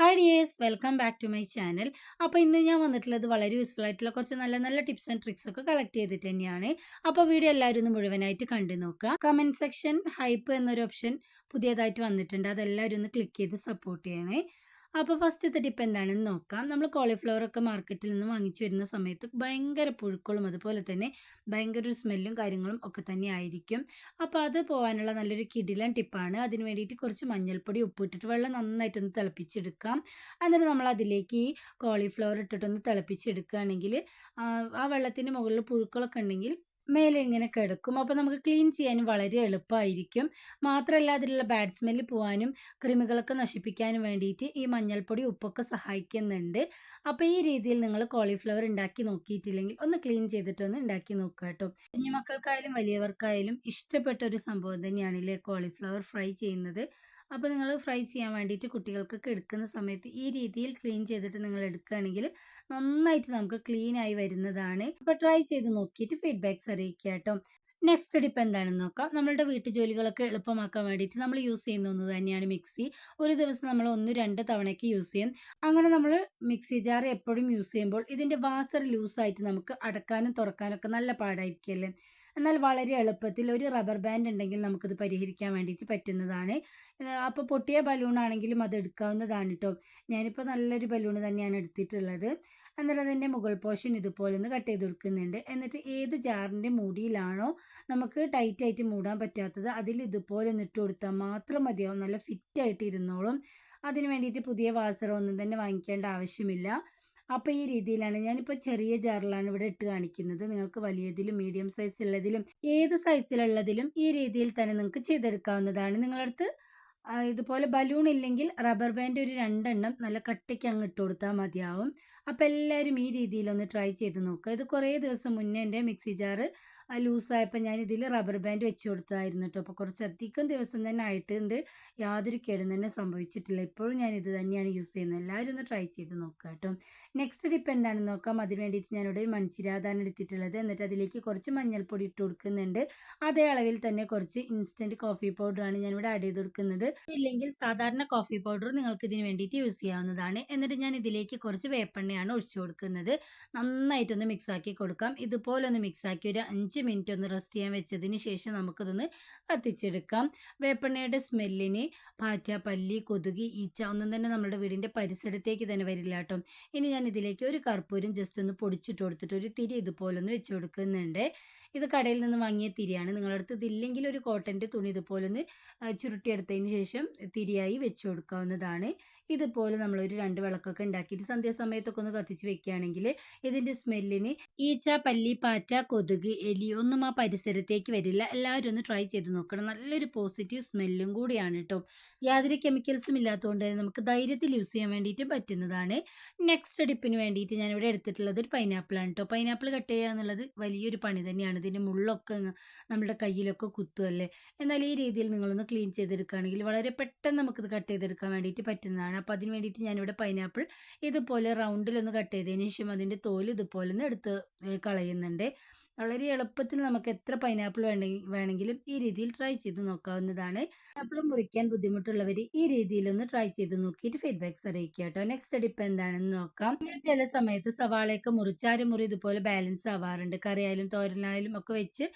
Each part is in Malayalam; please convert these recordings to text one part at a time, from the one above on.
Hi dears welcome back to my channel അപ്പോൾ ഇന്ന് ഞാൻ വന്നിട്ടുള്ളത് വളരെ യൂസ്ഫുൾ ആയിട്ടുള്ള കുറച്ച് നല്ല നല്ല ടിപ്സ് ആൻഡ് ട്രിക്സ് ഒക്കെ കളക്ട് ചെയ്തിട്ട് തന്നെയാണ്. അപ്പോൾ വീഡിയോ എല്ലാവരും ഒന്ന് മുഴുവനായിട്ട് കണ്ടു നോക്കുക. കമന്റ് സെക്ഷൻ ഹൈപ്പ് എന്നൊരു ഓപ്ഷൻ പുതിയതായിട്ട് വന്നിട്ടുണ്ട്. അതെല്ലാവരും ഒന്ന് ക്ലിക്ക് ചെയ്ത് സപ്പോർട്ട് ചെയ്യണേ. അപ്പോൾ ഫസ്റ്റത്തെ ടിപ്പ് എന്താണെന്ന് നോക്കാം. നമ്മൾ കോളിഫ്ലവർ ഒക്കെ മാർക്കറ്റിൽ നിന്ന് വാങ്ങിച്ചു വരുന്ന സമയത്ത് ഭയങ്കര പുഴുക്കളും അതുപോലെ തന്നെ ഭയങ്കര ഒരു സ്മെല്ലും കാര്യങ്ങളും ഒക്കെ തന്നെ ആയിരിക്കും. അപ്പോൾ അത് പോകാനുള്ള നല്ലൊരു കിടിലൻ ടിപ്പാണ് അതിന് വേണ്ടിയിട്ട് കുറച്ച് മഞ്ഞൾപ്പൊടി ഉപ്പിട്ടിട്ട് വെള്ളം നന്നായിട്ടൊന്ന് തിളപ്പിച്ചെടുക്കാം. എന്നിട്ട് നമ്മൾ അതിലേക്ക് ഈ കോളിഫ്ലവർ ഇട്ടിട്ടൊന്ന് തിളപ്പിച്ചെടുക്കുകയാണെങ്കിൽ ആ വെള്ളത്തിന്റെ മുകളിൽ പുഴുക്കളൊക്കെ ഉണ്ടെങ്കിൽ മേലെ ഇങ്ങനെ കിടക്കും. അപ്പോൾ നമുക്ക് ക്ലീൻ ചെയ്യാനും വളരെ എളുപ്പമായിരിക്കും മാത്രമല്ല അതിലുള്ള ബാഡ് സ്മെല്ല് പോകാനും കൃമികളൊക്കെ നശിപ്പിക്കാനും വേണ്ടിയിട്ട് ഈ മഞ്ഞൾപ്പൊടി ഉപ്പൊക്കെ സഹായിക്കുന്നുണ്ട്. അപ്പോൾ ഈ രീതിയിൽ നിങ്ങൾ കോളിഫ്ലവർ ഉണ്ടാക്കി നോക്കിയിട്ടില്ലെങ്കിൽ ഒന്ന് ക്ലീൻ ചെയ്തിട്ടൊന്ന് ഉണ്ടാക്കി നോക്കുക കേട്ടോ. കുഞ്ഞുമക്കൾക്കായാലും വലിയവർക്കായാലും ഇഷ്ടപ്പെട്ട ഒരു സംഭവം തന്നെയാണ് ഇല്ലേ? കോളിഫ്ലവർ ഫ്രൈ ചെയ്യുന്നത്. അപ്പോൾ നിങ്ങൾ ഫ്രൈ ചെയ്യാൻ വേണ്ടിയിട്ട് കുട്ടികൾക്കൊക്കെ എടുക്കുന്ന സമയത്ത് ഈ രീതിയിൽ ക്ലീൻ ചെയ്തിട്ട് നിങ്ങൾ എടുക്കുകയാണെങ്കിൽ നന്നായിട്ട് നമുക്ക് ക്ലീൻ ആയി വരുന്നതാണ്. അപ്പോൾ ട്രൈ ചെയ്ത് നോക്കിയിട്ട് ഫീഡ്ബാക്ക്സ് അറിയിക്കുക കേട്ടോ. നെക്സ്റ്റ് ടിപ്പ് എന്താണെന്ന് നോക്കാം. നമ്മളുടെ വീട്ടു ജോലികളൊക്കെ എളുപ്പമാക്കാൻ വേണ്ടിയിട്ട് നമ്മൾ യൂസ് ചെയ്യുന്ന ഒന്ന് തന്നെയാണ് മിക്സി. ഒരു ദിവസം നമ്മൾ ഒന്ന് രണ്ട് തവണയ്ക്ക് യൂസ് ചെയ്യും. അങ്ങനെ നമ്മൾ മിക്സി ജാർ എപ്പോഴും യൂസ് ചെയ്യുമ്പോൾ ഇതിന്റെ വാസർ ലൂസായിട്ട് നമുക്ക് അടക്കാനും തുറക്കാനൊക്കെ നല്ല പാടായിരിക്കുമല്ലേ എന്നാൽ വളരെ എളുപ്പത്തിൽ ഒരു റബ്ബർ ബാൻഡ് ഉണ്ടെങ്കിൽ നമുക്കത് പരിഹരിക്കാൻ വേണ്ടിയിട്ട് പറ്റുന്നതാണ്. അപ്പോൾ പൊട്ടിയ ബലൂൺ ആണെങ്കിലും അത് എടുക്കാവുന്നതാണ് കേട്ടോ ഞാനിപ്പോൾ നല്ലൊരു ബലൂൺ തന്നെയാണ് എടുത്തിട്ടുള്ളത്. എന്നിട്ട് അതിന്റെ മുകൾ പോർഷൻ ഇതുപോലെ ഒന്ന് കട്ട് ചെയ്ത് കൊടുക്കുന്നുണ്ട്. എന്നിട്ട് ഏത് ജാറിന്റെ മൂടിയിലാണോ നമുക്ക് ടൈറ്റ് ആയിട്ട് മൂടാൻ പറ്റാത്തത് അതിൽ ഇതുപോലെ ഒന്ന് ഇട്ട് കൊടുത്താൽ മാത്രം മതിയാവും. നല്ല ഫിറ്റായിട്ട് ഇരുന്നോളും. അതിന് വേണ്ടിയിട്ട് പുതിയ വാസറൊന്നും തന്നെ വാങ്ങിക്കേണ്ട ആവശ്യമില്ല. അപ്പോൾ ഈ രീതിയിലാണ്. ഞാനിപ്പോൾ ചെറിയ ജാറിലാണ് ഇവിടെ ഇട്ട് കാണിക്കുന്നത്. നിങ്ങൾക്ക് വലിയതിലും മീഡിയം സൈസിലുള്ളതിലും ഏത് സൈസിലുള്ളതിലും ഈ രീതിയിൽ തന്നെ നിങ്ങൾക്ക് ചെയ്തെടുക്കാവുന്നതാണ്. നിങ്ങളടുത്ത് ഇതുപോലെ ബലൂൺ ഇല്ലെങ്കിൽ റബ്ബർ ബാൻഡ് ഒരു രണ്ടെണ്ണം നല്ല കട്ടിക്ക് അങ്ങ് ഇട്ട് കൊടുത്താൽ മതിയാവും. അപ്പോൾ എല്ലാവരും ഈ രീതിയിലൊന്ന് ട്രൈ ചെയ്ത് നോക്കുക ഇത് കുറേ ദിവസം മുന്നേ എന്റെ മിക്സി ജാറ് ലൂസായപ്പോൾ ഞാൻ ഇതിൽ റബ്ബർ ബാൻഡ് വെച്ച് കൊടുത്തായിരുന്നു കേട്ടോ അപ്പോൾ കുറച്ചധികം ദിവസം തന്നെ ആയിട്ടുണ്ട്. യാതൊരു കേടും തന്നെ സംഭവിച്ചിട്ടില്ല. ഇപ്പോഴും ഞാൻ ഇത് തന്നെയാണ് യൂസ് ചെയ്യുന്നത്. എല്ലാവരും ഒന്ന് ട്രൈ ചെയ്ത് നോക്കുക കേട്ടോ. നെക്സ്റ്റ് ടിപ്പ് എന്താണെന്ന് നോക്കാം. അതിന് വേണ്ടിയിട്ട് ഞാനിവിടെ മൺചിരാതാണ് എടുത്തിട്ടുള്ളത്. എന്നിട്ട് അതിലേക്ക് കുറച്ച് മഞ്ഞൾപ്പൊടി ഇട്ട് കൊടുക്കുന്നുണ്ട്. അതേ അളവിൽ തന്നെ കുറച്ച് ഇൻസ്റ്റന്റ് കോഫി പൗഡറാണ് ഞാനിവിടെ ആഡ് ചെയ്ത് കൊടുക്കുന്നത്. ഇല്ലെങ്കിൽ സാധാരണ കോഫി പൗഡർ നിങ്ങൾക്ക് ഇതിന് വേണ്ടിയിട്ട് യൂസ് ചെയ്യാവുന്നതാണ്. എന്നിട്ട് ഞാൻ ഇതിലേക്ക് കുറച്ച് വേപ്പെണ്ണയാണ് ഒഴിച്ചു കൊടുക്കുന്നത്. നന്നായിട്ടൊന്ന് മിക്സ് ആക്കി കൊടുക്കാം. ഇതുപോലൊന്ന് മിക്സ് ആക്കി ഒരു അഞ്ച് മിനിറ്റ് ഒന്ന് റെസ്റ്റ് ചെയ്യാൻ വെച്ചതിന് ശേഷം നമുക്കതൊന്ന് കത്തിച്ചെടുക്കാം. വേപ്പെണ്ണയുടെ സ്മെല്ലിന് പാറ്റ പല്ലി കൊതുക് ഈച്ച ഒന്നും തന്നെ നമ്മുടെ വീടിന്റെ പരിസരത്തേക്ക് തന്നെ വരില്ല കേട്ടോ. ഇനി ഞാൻ ഇതിലേക്ക് ഒരു കർപ്പൂരം ജസ്റ്റ് ഒന്ന് പൊടിച്ചിട്ട് കൊടുത്തിട്ട് ഒരു തിരി ഇതുപോലെ ഒന്ന് വെച്ച് കൊടുക്കുന്നുണ്ട്. ഇത് കടയിൽ നിന്ന് വാങ്ങിയ തിരിയാണ്. നിങ്ങളുടെ അടുത്ത് ഇതില്ലെങ്കിൽ ഒരു കോട്ടന്റെ തുണി ഇതുപോലെ ഒന്ന് ചുരുട്ടിയെടുത്തതിന് ശേഷം തിരിയായി വെച്ച് കൊടുക്കാവുന്നതാണ്. ഇതുപോലെ നമ്മൾ ഒരു രണ്ട് വിളക്കൊക്കെ ഉണ്ടാക്കിയിട്ട് സന്ധ്യാസമയത്തൊക്കെ ഒന്ന് കത്തിച്ച് വെക്കുകയാണെങ്കിൽ ഇതിന്റെ സ്മെല്ലിന് ഈച്ച പല്ലി പാറ്റ കൊതുക് എലി ഒന്നും ആ പരിസരത്തേക്ക് വരില്ല. എല്ലാവരും ഒന്ന് ട്രൈ ചെയ്ത് നോക്കണം. നല്ലൊരു പോസിറ്റീവ് സ്മെല്ലും കൂടിയാണ് കേട്ടോ. യാതൊരു കെമിക്കൽസും ഇല്ലാത്തതുകൊണ്ട് തന്നെ നമുക്ക് ധൈര്യത്തിൽ യൂസ് ചെയ്യാൻ വേണ്ടിയിട്ട് പറ്റുന്നതാണ്. നെക്സ്റ്റ് ഡിപ്പിന് വേണ്ടിയിട്ട് ഞാൻ ഇവിടെ എടുത്തിട്ടുള്ളത് ഒരു പൈനാപ്പിളാണ് കേട്ടോ. പൈനാപ്പിൾ കട്ട് ചെയ്യുക എന്നുള്ളത് വലിയൊരു പണി തന്നെയാണ്. ഇതിന്റെ മുള്ളൊക്കെ നമ്മുടെ കയ്യിലൊക്കെ കുത്തുമല്ലേ എന്നാൽ ഈ രീതിയിൽ നിങ്ങളൊന്ന് ക്ലീൻ ചെയ്തെടുക്കുകയാണെങ്കിൽ വളരെ പെട്ടെന്ന് നമുക്കിത് കട്ട് ചെയ്തെടുക്കാൻ വേണ്ടിയിട്ട് പറ്റുന്നതാണ്. അപ്പോൾ അതിന് വേണ്ടിയിട്ട് ഞാനിവിടെ പൈനാപ്പിൾ ഇതുപോലെ റൗണ്ടിലൊന്ന് കട്ട് ചെയ്തതിന് ശേഷം അതിന്റെ തോൽ ഇതുപോലെ ഒന്ന് എടുത്ത് കളയുന്നുണ്ട്. വളരെ എളുപ്പത്തിൽ നമുക്ക് എത്ര പൈനാപ്പിൾ വേണമെങ്കിലും ഈ രീതിയിൽ ട്രൈ ചെയ്ത് നോക്കാവുന്നതാണ്. പൈനാപ്പിൾ മുറിക്കാൻ ബുദ്ധിമുട്ടുള്ളവർ ഈ രീതിയിലൊന്ന് ട്രൈ ചെയ്ത് നോക്കിയിട്ട് ഫീഡ്ബാക്ക്സ് അറിയിക്കുക കേട്ടോ. നെക്സ്റ്റ് ടിപ്പ് എന്താണെന്ന് നോക്കാം. ചില സമയത്ത് സവാളയൊക്കെ മുറിച്ചാരും മുറി ഇതുപോലെ ബാലൻസ് ആവാറുണ്ട്. കറിയായാലും തോരനായാലും ഒക്കെ വെച്ച്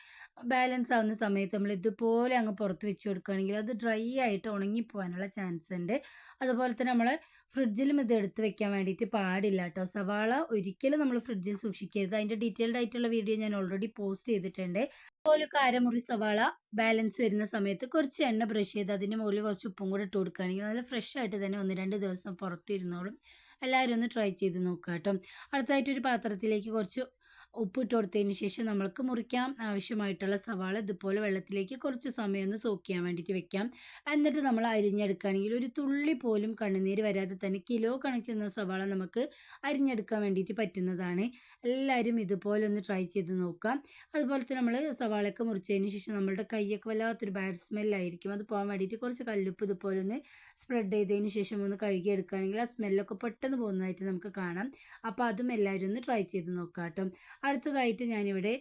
ബാലൻസ് ആവുന്ന സമയത്ത് നമ്മൾ ഇതുപോലെ അങ്ങ് പുറത്ത് വെച്ച് കൊടുക്കുകയാണെങ്കിൽ അത് ഡ്രൈ ആയിട്ട് ഉണങ്ങിപ്പോകാനുള്ള ചാൻസ് ഉണ്ട്. അതുപോലെ തന്നെ നമ്മൾ ഫ്രിഡ്ജിലും ഇത് എടുത്ത് വെക്കാൻ വേണ്ടിയിട്ട് പാടില്ല കേട്ടോ സവാള ഒരിക്കലും നമ്മൾ ഫ്രിഡ്ജിൽ സൂക്ഷിക്കരുത്. അതിന്റെ ഡീറ്റെയിൽഡ് ആയിട്ടുള്ള വീഡിയോ ഞാൻ ഓൾറെഡി പോസ്റ്റ് ചെയ്തിട്ടുണ്ട്. അതുപോലെ കാരമുറി സവാള ബാലൻസ് വരുന്ന സമയത്ത് കുറച്ച് എണ്ണ ബ്രഷ് ചെയ്ത് അതിന്റെ മുകളിൽ കുറച്ച് ഉപ്പും കൂടെ ഇട്ട് കൊടുക്കുകയാണെങ്കിൽ നല്ല ഫ്രഷ് ആയിട്ട് തന്നെ ഒന്ന് രണ്ട് ദിവസം പുറത്തിരുന്നോളും. എല്ലാവരും ഒന്ന് ട്രൈ ചെയ്ത് നോക്കുക കേട്ടോ അടുത്തായിട്ട് ഒരു പാത്രത്തിലേക്ക് കുറച്ച് ഉപ്പിട്ട് കൊടുത്തതിന് ശേഷം നമ്മൾക്ക് മുറിക്കാൻ ആവശ്യമായിട്ടുള്ള സവാള ഇതുപോലെ വെള്ളത്തിലേക്ക് കുറച്ച് സമയം ഒന്ന് സോക്ക് ചെയ്യാൻ വേണ്ടിയിട്ട് വെക്കാം. എന്നിട്ട് നമ്മൾ അരിഞ്ഞെടുക്കുകയാണെങ്കിൽ ഒരു തുള്ളി പോലും കണ്ണുനീര് വരാതെ തന്നെ കിലോ കണക്കിന് സവാള നമുക്ക് അരിഞ്ഞെടുക്കാൻ വേണ്ടിയിട്ട് പറ്റുന്നതാണ്. എല്ലാവരും ഇതുപോലെ ഒന്ന് ട്രൈ ചെയ്ത് നോക്കാം അതുപോലെ തന്നെ നമ്മൾ സവാളയൊക്കെ മുറിച്ചതിന് ശേഷം നമ്മളുടെ കൈയൊക്കെ വല്ലാത്തൊരു ബാഡ് സ്മെല്ലായിരിക്കും അത് പോകാൻ വേണ്ടിയിട്ട് കുറച്ച് കല്ലുപ്പ് ഇതുപോലെ ഒന്ന് സ്പ്രെഡ് ചെയ്തതിന് ശേഷം ഒന്ന് കഴുകിയെടുക്കുകയാണെങ്കിൽ ആ സ്മെല്ലൊക്കെ പെട്ടെന്ന് പോകുന്നതായിട്ട് നമുക്ക് കാണാം. അപ്പോൾ അതും എല്ലാവരും ഒന്ന് ട്രൈ ചെയ്ത് നോക്കാം കേട്ടോ. അടുത്തതായിട്ട് ഞാനിവിടെ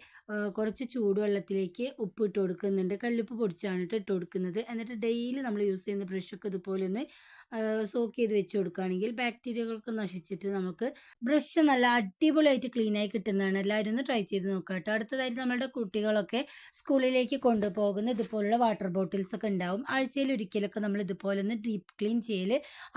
കുറച്ച് ചൂടുവെള്ളത്തിലേക്ക് ഉപ്പ് ഇട്ട് കൊടുക്കുന്നുണ്ട്. കല്ലുപ്പ് പൊടിച്ചാണ് ഇട്ട് കൊടുക്കുന്നത്. എന്നിട്ട് ഡെയിലി നമ്മൾ യൂസ് ചെയ്യുന്ന ബ്രഷൊക്കെ ഇതുപോലെ ഒന്ന് സോക്ക് ചെയ്ത് വെച്ച് കൊടുക്കുകയാണെങ്കിൽ ബാക്ടീരിയകളൊക്കെ നശിച്ചിട്ട് നമുക്ക് ബ്രഷ് നല്ല അടിപൊളിയായിട്ട് ക്ലീനായി കിട്ടുന്നതാണ്. എല്ലാവരും ഒന്ന് ട്രൈ ചെയ്ത് നോക്കുക കേട്ടോ. അടുത്തതായിട്ട് നമ്മുടെ കുട്ടികളൊക്കെ സ്കൂളിലേക്ക് കൊണ്ടുപോകുന്ന ഇതുപോലുള്ള വാട്ടർ ബോട്ടിൽസ് ഒക്കെ ഉണ്ടാവും. ആഴ്ചയിൽ ഒരിക്കലൊക്കെ നമ്മൾ ഇതുപോലെ ഒന്ന് ഡീപ്പ് ക്ലീൻ ചെയ്യൽ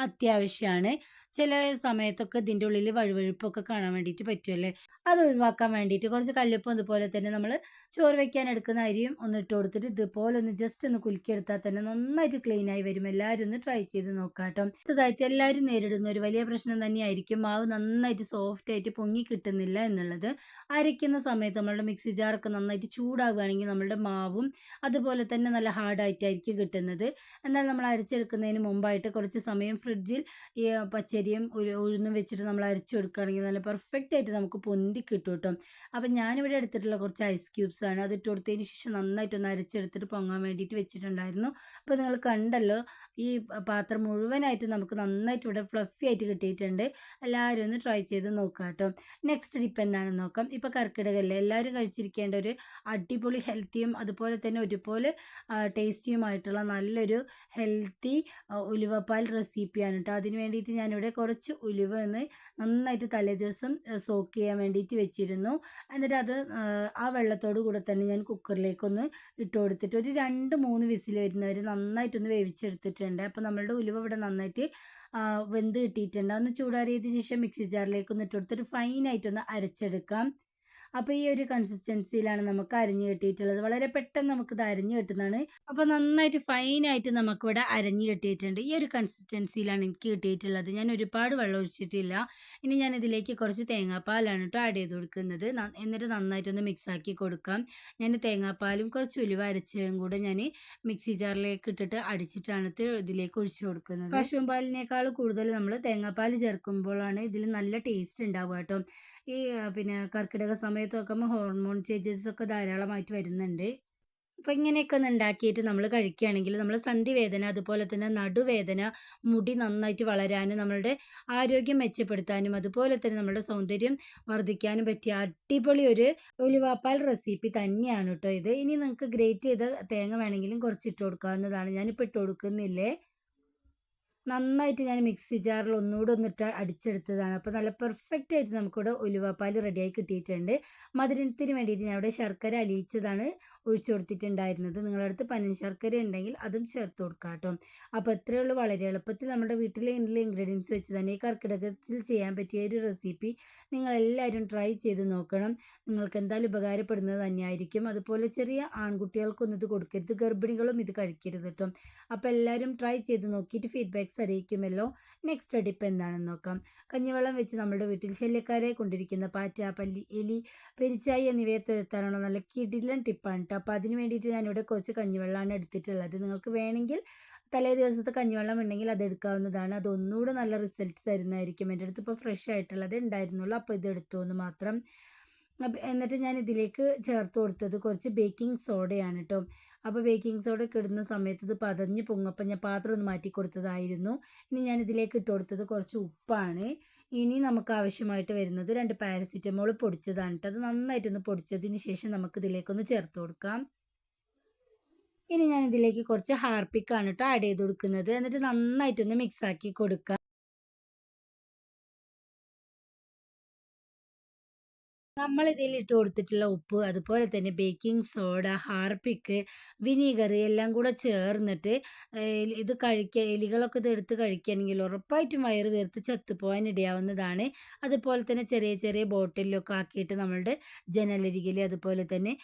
അത്യാവശ്യമാണ്. ചില സമയത്തൊക്കെ ഇതിന്റെ ഉള്ളിൽ വഴുവഴുപ്പൊക്കെ കാണാൻ വേണ്ടിയിട്ട് പറ്റുമല്ലേ അത് ഒഴിവാക്കാൻ വേണ്ടിയിട്ട് കുറച്ച് കല്ലുപ്പും ഇതുപോലെ തന്നെ നമ്മൾ ചോറ് വെക്കാൻ എടുക്കുന്ന അരിയും ഒന്ന് ഇട്ട് കൊടുത്തിട്ട് ഇതുപോലെ ഒന്ന് ജസ്റ്റ് ഒന്ന് കുലുക്കിയെടുത്താൽ തന്നെ നന്നായിട്ട് ക്ലീൻ ആയി വരും. എല്ലാവരും ഒന്ന് ട്രൈ ചെയ്ത് നോക്കാം കേട്ടോ അടുത്തതായിട്ട് എല്ലാവരും നേരിടുന്ന ഒരു വലിയ പ്രശ്നം തന്നെയായിരിക്കും. മാവ് നന്നായിട്ട് സോഫ്റ്റ് ആയിട്ട് പൊങ്ങി കിട്ടുന്നില്ല എന്നുള്ളത്. അരയ്ക്കുന്ന സമയത്ത് നമ്മളുടെ മിക്സി ജാറൊക്കെ നന്നായിട്ട് ചൂടാകുകയാണെങ്കിൽ നമ്മളുടെ മാവും അതുപോലെ തന്നെ നല്ല ഹാർഡായിട്ടായിരിക്കും കിട്ടുന്നത്. എന്നാൽ നമ്മൾ അരച്ചെടുക്കുന്നതിന് മുമ്പായിട്ട് കുറച്ച് സമയം ഫ്രിഡ്ജിൽ ഈ പച്ചരിയും ഉഴുന്നും വെച്ചിട്ട് നമ്മൾ അരച്ചെടുക്കുകയാണെങ്കിൽ നല്ല പെർഫെക്റ്റ് ആയിട്ട് നമുക്ക് പൊന്തി കിട്ടും കേട്ടോ അപ്പം ഞാനിവിടെ എടുത്തിട്ടുള്ള കുറച്ച് ഐസ് ക്യൂബ്സ് ആണ്. അത് ഇട്ട് കൊടുത്തതിന് ശേഷം നന്നായിട്ടൊന്ന് അരച്ചെടുത്തിട്ട് പൊങ്ങാൻ വേണ്ടിയിട്ട് വെച്ചിട്ടുണ്ടായിരുന്നു. അപ്പോൾ നിങ്ങൾ കണ്ടല്ലോ ഈ പാത്രം മുഴുവനായിട്ട് നമുക്ക് നന്നായിട്ട് ഇവിടെ ഫ്ലഫി ആയിട്ട് കിട്ടിയിട്ടുണ്ട്. എല്ലാവരും ഒന്ന് ട്രൈ ചെയ്ത് നോക്കാം കേട്ടോ നെക്സ്റ്റ് ടിപ്പ് എന്താണെന്ന് നോക്കാം. ഇപ്പോൾ കർക്കിടകല്ലേ എല്ലാവരും കഴിച്ചിരിക്കേണ്ട ഒരു അടിപൊളി ഹെൽത്തിയും അതുപോലെ തന്നെ ഒരുപോലെ ടേസ്റ്റിയുമായിട്ടുള്ള നല്ലൊരു ഹെൽത്തി ഉലുവപ്പാൽ റെസിപ്പിയാണ് കേട്ടോ അതിന് വേണ്ടിയിട്ട് ഞാനിവിടെ കുറച്ച് ഉലുവ ഒന്ന് നന്നായിട്ട് തലേദിവസം സോക്ക് ചെയ്യാൻ വേണ്ടിയിട്ട് വെച്ചിരുന്നു. എന്നിട്ട് അത് ആ, വെള്ളത്തോട് കൂടെ തന്നെ ഞാൻ കുക്കറിലേക്കൊന്ന് ഇട്ട് കൊടുത്തിട്ട് ഒരു രണ്ട് മൂന്ന് വിസിൽ വരുന്നവർ നന്നായിട്ടൊന്ന് വേവിച്ചെടുത്തിട്ടുണ്ട്. അപ്പോൾ നമ്മളുടെ ഉലുവ ഇവിടെ നന്നായിട്ട് വെന്ത് കിട്ടിയിട്ടുണ്ട്. ഒന്ന് ചൂടാറിയതിന് ശേഷം മിക്സി ജാറിലേക്ക് ഒന്ന് ഇട്ട് കൊടുത്തിട്ട് ഫൈനായിട്ടൊന്ന് അരച്ചെടുക്കാം. അപ്പോൾ ഈ ഒരു കൺസിസ്റ്റൻസിയിലാണ് നമുക്ക് അരിഞ്ഞ് കിട്ടിയിട്ടുള്ളത്. വളരെ പെട്ടെന്ന് നമുക്ക് നമുക്കിത് അരിഞ്ഞ് കിട്ടുന്നതാണ്. അപ്പോൾ നന്നായിട്ട് ഫൈനായിട്ട് നമുക്കിവിടെ അരിഞ്ഞ് കിട്ടിയിട്ടുണ്ട്. ഈ ഒരു കൺസിസ്റ്റൻസിയിലാണ് എനിക്ക് കിട്ടിയിട്ടുള്ളത്. ഞാൻ ഒരുപാട് വെള്ളം ഒഴിച്ചിട്ടില്ല. ഇനി ഞാൻ ഇതിലേക്ക് കുറച്ച് തേങ്ങാപ്പാലാണ് കേട്ടോ ആഡ് ചെയ്ത് കൊടുക്കുന്നത്. എന്നിട്ട് നന്നായിട്ടൊന്ന് മിക്സ് ആക്കി കൊടുക്കാം. ഞാൻ തേങ്ങാപ്പാലും കുറച്ച് ഉലുവ അരച്ചതും കൂടെ ഞാൻ മിക്സി ജാറിലേക്ക് ഇട്ടിട്ട് അടിച്ചിട്ടാണ് ഇതിലേക്ക് ഒഴിച്ചു കൊടുക്കുന്നത്. പശുപാലിനേക്കാൾ പാലിനേക്കാൾ കൂടുതൽ നമ്മൾ തേങ്ങാപ്പാൽ ചേർക്കുമ്പോഴാണ് ഇതിൽ നല്ല ടേസ്റ്റ് ഉണ്ടാവുക കേട്ടോ ഈ പിന്നെ കർക്കിടക സമയത്തൊക്കെ ഹോർമോൺ ചേഞ്ചസ് ഒക്കെ ധാരാളമായിട്ട് വരുന്നുണ്ട്. അപ്പോൾ ഇങ്ങനെയൊക്കെ ഒന്ന് ഉണ്ടാക്കിയിട്ട് നമ്മൾ കഴിക്കുകയാണെങ്കിൽ നമ്മൾ സന്ധിവേദന അതുപോലെ തന്നെ നടുവേദന മുടി നന്നായിട്ട് വളരാനും നമ്മളുടെ ആരോഗ്യം മെച്ചപ്പെടുത്താനും അതുപോലെ തന്നെ നമ്മുടെ സൗന്ദര്യം വർദ്ധിക്കാനും പറ്റിയ അടിപൊളി ഒരു ഉലുവാപ്പാൽ റെസിപ്പി തന്നെയാണ് കേട്ടോ ഇത്. ഇനി നിങ്ങൾക്ക് ഗ്രേറ്റ് ചെയ്ത തേങ്ങ വേണമെങ്കിലും കുറച്ച് ഇട്ട് കൊടുക്കാവുന്നതാണ്. ഞാനിപ്പോൾ ഇട്ട് കൊടുക്കുന്നില്ലേ? നന്നായിട്ട് ഞാൻ മിക്സി ജാറിൽ ഒന്നുകൂടെ ഒന്നിട്ട് അടിച്ചെടുത്തതാണ്. അപ്പോൾ നല്ല പെർഫെക്റ്റ് ആയിട്ട് നമുക്കിവിടെ ഉലുവപ്പാൽ റെഡിയായി കിട്ടിയിട്ടുണ്ട്. മധുരത്തിന് വേണ്ടിയിട്ട് ഞാൻ ഇവിടെ ശർക്കര അലിയിച്ചതാണ്. ഒഴിച്ചു കൊടുത്തിട്ടുണ്ടായിരുന്നത്. നിങ്ങളുടെ അടുത്ത് പനൻ ശർക്കര ഉണ്ടെങ്കിൽ അതും ചേർത്ത് കൊടുക്കാം കേട്ടോ അപ്പോൾ ഇത്രയേ ഉള്ളൂ. വളരെ എളുപ്പത്തിൽ നമ്മുടെ വീട്ടിലെ ഇൻഗ്രീഡിയൻസ് വെച്ച് തന്നെ ഈ കർക്കിടകത്തിൽ ചെയ്യാൻ പറ്റിയ ഒരു റെസിപ്പി നിങ്ങളെല്ലാവരും ട്രൈ ചെയ്ത് നോക്കണം. നിങ്ങൾക്ക് എന്തായാലും ഉപകാരപ്പെടുന്നത് തന്നെയായിരിക്കും. അതുപോലെ ചെറിയ ആൺകുട്ടികൾക്കൊന്നും ഇത് കൊടുക്കരുത്. ഗർഭിണികളും ഇത് കഴിക്കരുത് കേട്ടോ അപ്പോൾ എല്ലാവരും ട്രൈ ചെയ്ത് നോക്കിയിട്ട് ഫീഡ്ബാക്ക്സ് അറിയിക്കുമല്ലോ. നെക്സ്റ്റ് ടിപ്പ് എന്താണെന്ന് നോക്കാം. കഞ്ഞിവെള്ളം വെച്ച് നമ്മുടെ വീട്ടിൽ ശല്യക്കാരെ കൊണ്ടിരിക്കുന്ന പാറ്റ പല്ലി എലി പെരിച്ചായി എന്നിവയെ തുരത്താനുള്ള നല്ല കിടിലൻ ടിപ്പാണ് കേട്ടോ അപ്പോൾ അതിന് വേണ്ടിയിട്ട് ഞാനിവിടെ കുറച്ച് കഞ്ഞിവെള്ളമാണ് എടുത്തിട്ടുള്ളത്. നിങ്ങൾക്ക് വേണമെങ്കിൽ തലേ ദിവസത്തെ കഞ്ഞിവെള്ളം ഉണ്ടെങ്കിൽ അത് എടുക്കാവുന്നതാണ്. അത് ഒന്നുകൂടെ നല്ല റിസൾട്ട് തരുന്നതായിരിക്കും. എന്റെ അടുത്ത് ഇപ്പോൾ ഫ്രഷ് ആയിട്ടുള്ളത് ഉണ്ടായിരുന്നുള്ളൂ. അപ്പോൾ ഇത് എടുത്തു എന്ന് മാത്രം. എന്നിട്ട് ഞാൻ ഇതിലേക്ക് ചേർത്ത് കൊടുത്തത് കുറച്ച് ബേക്കിംഗ് സോഡയാണ് കേട്ടോ അപ്പോൾ ബേക്കിംഗ് സോഡ ഒക്കെ ഇടുന്ന സമയത്ത് ഇത് പതഞ്ഞ് പൊങ്ങപ്പം ഞാൻ പാത്രം ഒന്ന് മാറ്റി കൊടുത്തതായിരുന്നു. ഇനി ഞാൻ ഇതിലേക്ക് ഇട്ട് കൊടുത്തത് കുറച്ച് ഉപ്പാണ്. ഇനി നമുക്ക് ആവശ്യമായിട്ട് വരുന്നത് രണ്ട് പാരസിറ്റമോൾ പൊടിച്ചതാണ് കേട്ടോ അത് നന്നായിട്ടൊന്ന് പൊടിച്ചതിന് ശേഷം നമുക്ക് ഇതിലേക്കൊന്ന് ചേർത്ത് കൊടുക്കാം. ഇനി ഞാൻ ഇതിലേക്ക് കുറച്ച് ഹാർപ്പിക്കാണ് കേട്ടോ ആഡ് ചെയ്ത് കൊടുക്കുന്നത്. എന്നിട്ട് നന്നായിട്ടൊന്ന് മിക്സ് ആക്കി കൊടുക്കുക നമ്മൾ ഇതിൽ ഇട്ട് കൊടുത്തിട്ടുള്ള ഉപ്പ് അതുപോലെ തന്നെ ബേക്കിംഗ് സോഡ ഹാർപ്പിക്ക് വിനീഗർ എല്ലാം കൂടെ ചേർന്നിട്ട് ഇത് കഴിക്കുക എലികളൊക്കെ ഇത് എടുത്ത് കഴിക്കുകയാണെങ്കിൽ ഉറപ്പായിട്ടും വയറ് വീർത്ത് ചത്തുപോകാൻ ഇടയാവുന്നതാണ്. അതുപോലെ തന്നെ ചെറിയ ചെറിയ ബോട്ടിലൊക്കെ ആക്കിയിട്ട് നമ്മളുടെ ജനലരികിൽ അതുപോലെ തന്നെ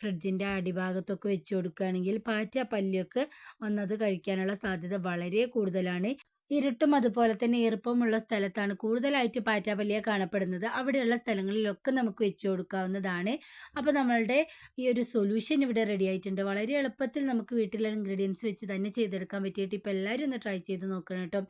ഫ്രിഡ്ജിന്റെ അടിഭാഗത്തൊക്കെ വെച്ച് കൊടുക്കുകയാണെങ്കിൽ പാറ്റ പല്ലിയൊക്കെ വന്നത് കഴിക്കാനുള്ള സാധ്യത വളരെ കൂടുതലാണ്. ഇരുട്ടും അതുപോലെ തന്നെ ഈർപ്പമുള്ള സ്ഥലത്താണ് കൂടുതലായിട്ട് പാറ്റാപ്പല്ലിയ കാണപ്പെടുന്നത്. അവിടെയുള്ള സ്ഥലങ്ങളിലൊക്കെ നമുക്ക് വെച്ച് കൊടുക്കാവുന്നതാണ്. അപ്പോൾ നമ്മളുടെ ഈ ഒരു സൊല്യൂഷൻ ഇവിടെ റെഡി ആയിട്ടുണ്ട്. വളരെ എളുപ്പത്തിൽ നമുക്ക് വീട്ടിലുള്ള ഇൻഗ്രീഡിയൻസ് വെച്ച് തന്നെ ചെയ്തെടുക്കാൻ പറ്റിയിട്ട് ഇപ്പോൾ എല്ലാവരും ഒന്ന് ട്രൈ ചെയ്ത് നോക്കണം കേട്ടോ.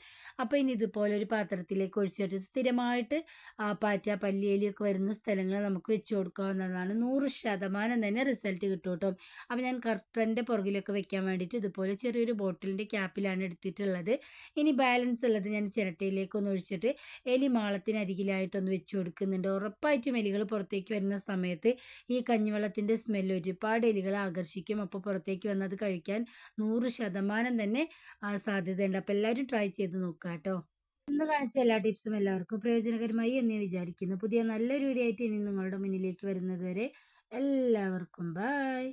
അപ്പോൾ ഇനി ഇതുപോലെ ഒരു പാത്രത്തിലേക്ക് ഒഴിച്ചിട്ട് സ്ഥിരമായിട്ട് ആ പാറ്റ പല്ലിയലിയൊക്കെ വരുന്ന സ്ഥലങ്ങൾ നമുക്ക് വെച്ച് കൊടുക്കാവുന്നതാണ്. നൂറ് ശതമാനം തന്നെ റിസൾട്ട് കിട്ടും കേട്ടോ. അപ്പോൾ ഞാൻ കർട്ടന്റെ പുറകിലൊക്കെ വെക്കാൻ വേണ്ടിയിട്ട് ഇതുപോലെ ചെറിയൊരു ബോട്ടിലിന്റെ ക്യാപ്പിലാണ് എടുത്തിട്ടുള്ളത്. ഇനി ബാലൻസ് ഉള്ളത് ഞാൻ ചിരട്ടയിലേക്ക് ഒന്ന് ഒഴിച്ചിട്ട് എലി മാളത്തിനരികിലായിട്ടൊന്ന് വെച്ച് കൊടുക്കുന്നുണ്ട്. ഉറപ്പായിട്ടും എലികൾ പുറത്തേക്ക് വരുന്ന സമയത്ത് ഈ കഞ്ഞിവെള്ളത്തിന്റെ സ്മെല്ല് ഒരുപാട് എലികളെ ആകർഷിക്കും. അപ്പോൾ പുറത്തേക്ക് വന്നത് കഴിക്കാൻ നൂറ് ശതമാനം തന്നെ സാധ്യതയുണ്ട്. അപ്പോൾ എല്ലാവരും ട്രൈ ചെയ്ത് നോക്കുക കേട്ടോ ഇന്ന് കാണിച്ച എല്ലാ ടിപ്സും എല്ലാവർക്കും പ്രയോജനകരമായി എന്ന് വിചാരിക്കുന്നു. പുതിയ നല്ലൊരു വീഡിയോ ആയിട്ട് ഇനി നിങ്ങളുടെ മുന്നിലേക്ക് വരുന്നത് വരെ എല്ലാവർക്കും ബൈ